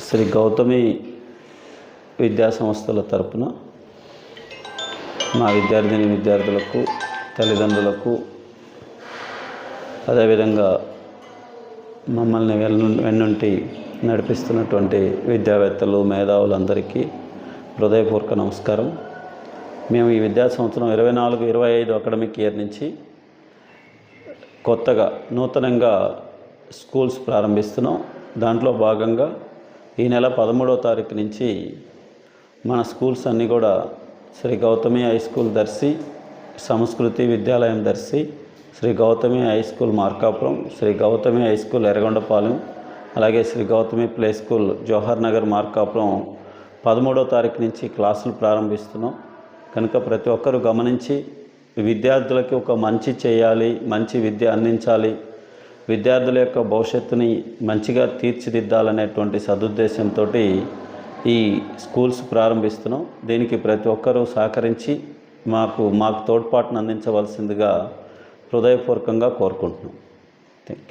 శ్రీ గౌతమి విద్యా సంస్థల తరపున మా విద్యార్థిని విద్యార్థులకు తల్లిదండ్రులకు అదేవిధంగా మమ్మల్ని వెన్ను వెన్నుంటి నడిపిస్తున్నటువంటి విద్యావేత్తలు మేధావులందరికీ హృదయపూర్వక నమస్కారం. మేము ఈ విద్యా సంవత్సరం ఇరవై నాలుగు ఇరవై ఐదు అకాడమిక్ ఇయర్ నుంచి కొత్తగా నూతనంగా స్కూల్స్ ప్రారంభిస్తున్నాం. దాంట్లో భాగంగా ఈ నెల పదమూడవ తారీఖు నుంచి మన స్కూల్స్ అన్నీ కూడా Shri Gautami high school Darshi Sanskriti Vidyalayam Darshi Shri Gautami high school Markapuram Shri Gautami high school Erragondapalem అలాగే శ్రీ గౌతమి ప్లే స్కూల్ జవహర్ నగర్ మార్కాపురం పదమూడవ తారీఖు నుంచి క్లాసులు ప్రారంభిస్తున్నాం. కనుక ప్రతి ఒక్కరూ గమనించి విద్యార్థులకి ఒక మంచి చేయాలి మంచి విద్య అందించాలి విద్యార్థుల యొక్క భవిష్యత్తుని మంచిగా తీర్చిదిద్దాలనేటువంటి సదుద్దేశంతో ఈ స్కూల్స్ ప్రారంభిస్తున్నాం. దీనికి ప్రతి ఒక్కరూ సహకరించి మాకు మాకు తోడ్పాటును అందించవలసిందిగా హృదయపూర్వకంగా కోరుకుంటున్నాం. Thank you